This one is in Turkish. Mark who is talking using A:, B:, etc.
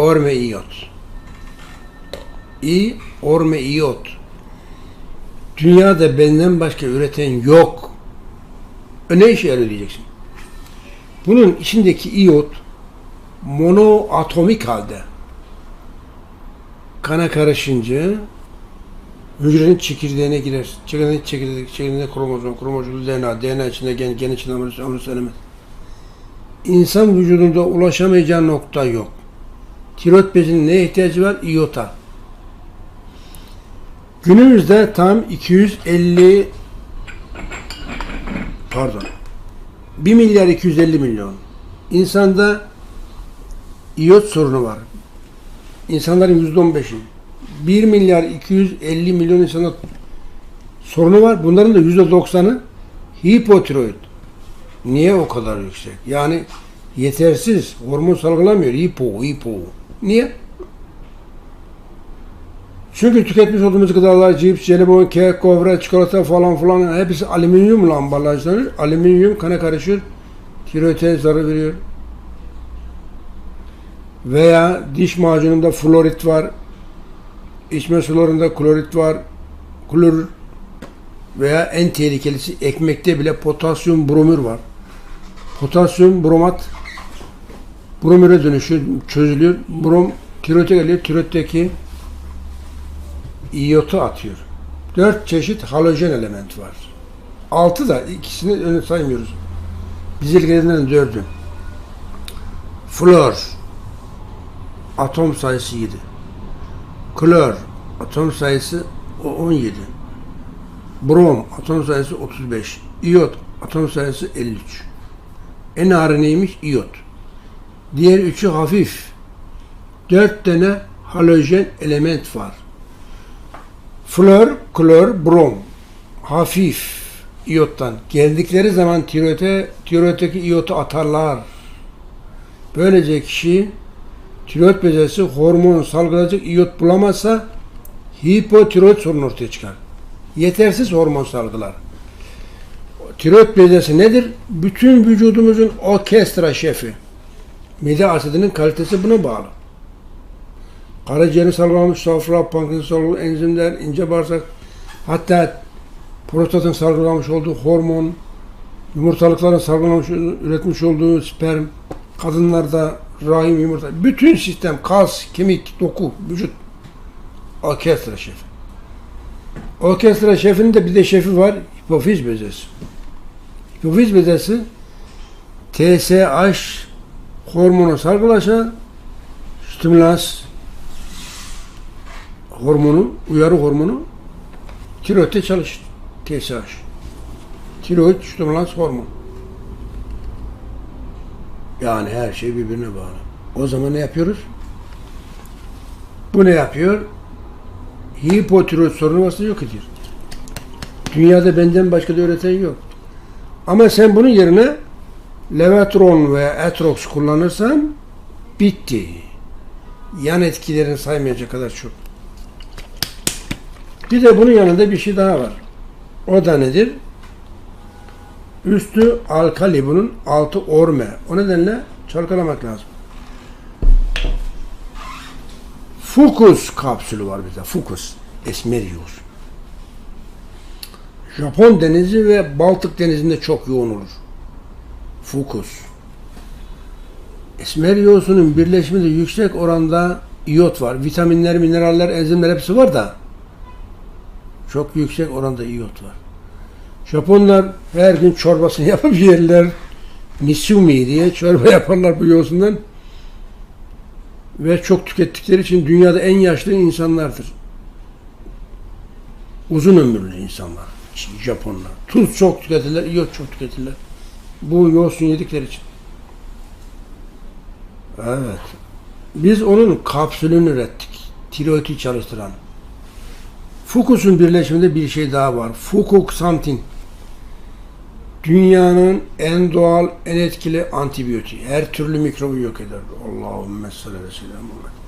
A: orme iyot. İ orme iyot. Dünyada benden başka üreten yok. E Ne işe yarıyor diyeceksin. Bunun içindeki iyot monoatomik halde kana karışınca hücrenin çekirdeğine girer. Çekirdeğin çekirdeği, çekirdeğinde kromozom, kromozom DNA, DNA içinde gen, gen içinde amino amino element. İnsan vücudunda ulaşamayacağı nokta yok. Tiroid bezinin neye ihtiyacı var? İyota. Günümüzde tam 250 pardon 1 milyar 250 milyon insanda iyot sorunu var. İnsanların %15'i 1 milyar 250 milyon insanda sorunu var. Bunların da %90'ı hipotiroid. Niye o kadar yüksek? Yani yetersiz hormon salgılamıyor. Hipo, hipo. Niye? Çünkü tüketmiş olduğumuz gıdalar, cips, jelibon, kek, kovra, çikolata falan filan hepsi alüminyumla ambalajlanır. Alüminyum kana karışır. Tiroide zarar veriyor. Veya diş macununda florit var. İçme sularında klorit var. Klor veya en tehlikelisi ekmekte bile potasyum bromür var. Potasyum bromat bromüre dönüşüyor, çözülüyor. Brom tiroide geliyor. Tiroiddeki iyotu atıyor. Dört çeşit halojen element var. Altı da ikisini önü saymıyoruz. Bizi ilgilenen dördü. Flor atom sayısı 7. Klor atom sayısı o 17. Brom atom sayısı 35. İyot atom sayısı 53. En ağırı neymiş? İyot. Diğer üçü hafif. Dört tane halojen element var. Flor, klor, brom. Hafif iyottan. Geldikleri zaman tiroide, tiroiddeki iyotu atarlar. Böylece kişi tiroid bezesi hormon salgılayacak iyot bulamazsa hipotiroid sorunu ortaya çıkar. Yetersiz hormon salgılar. Tiroid bezesi nedir? Bütün vücudumuzun orkestra şefi. Mide asidinin kalitesi buna bağlı. Karaciğeri salgılamış safra, pankreas salgılamış enzimler, ince bağırsak, hatta prostatın salgılamış olduğu hormon, yumurtalıkların salgılamış, üretmiş olduğu sperm, kadınlarda rahim yumurta, bütün sistem, kas, kemik, doku, vücut, orkestra şefi. Orkestra şefinin de bir de şefi var, hipofiz bezesi. Hipofiz bezesi TSH hormonu salgılaşa stimülas hormonu, uyarı hormonu tiroidde çalışır. TSH. Tiroid stimulans hormon. Yani her şey birbirine bağlı. O zaman ne yapıyoruz? Bu ne yapıyor? Hipotiroid sorunu varsa yok ediyor. Dünyada benden başka da üreten yok. Ama sen bunun yerine Levatron ve Etrox kullanırsan bitti. Yan etkilerini saymayacak kadar çok. Bir de bunun yanında bir şey daha var. O da nedir? Üstü alkali bunun, altı orme. O nedenle çalkalamak lazım. Fukus kapsülü var bizde. Fukus. Esmerius. Japon denizi ve Baltık denizinde çok yoğun olur. Fukus. Esmerios'unun birleşiminde yüksek oranda iyot var. Vitaminler, mineraller, enzimler hepsi var da çok yüksek oranda iyot var. Japonlar her gün çorbasını yapıp yerler. Misumi diye çorba yaparlar bu yosundan. Ve çok tükettikleri için dünyada en yaşlı insanlardır. Uzun ömürlü insanlar. Japonlar. Tuz çok tüketirler, iyot çok tüketirler. Bu yosun yedikleri için. Evet. Biz onun kapsülünü ürettik. Tiroidi çalıştıran. Fukus'un birleşiminde bir şey daha var. Fukoxantin. Dünyanın en doğal, en etkili antibiyotiği. Her türlü mikrobu yok eder. Allahümme sallallahu aleyhi ve sellem.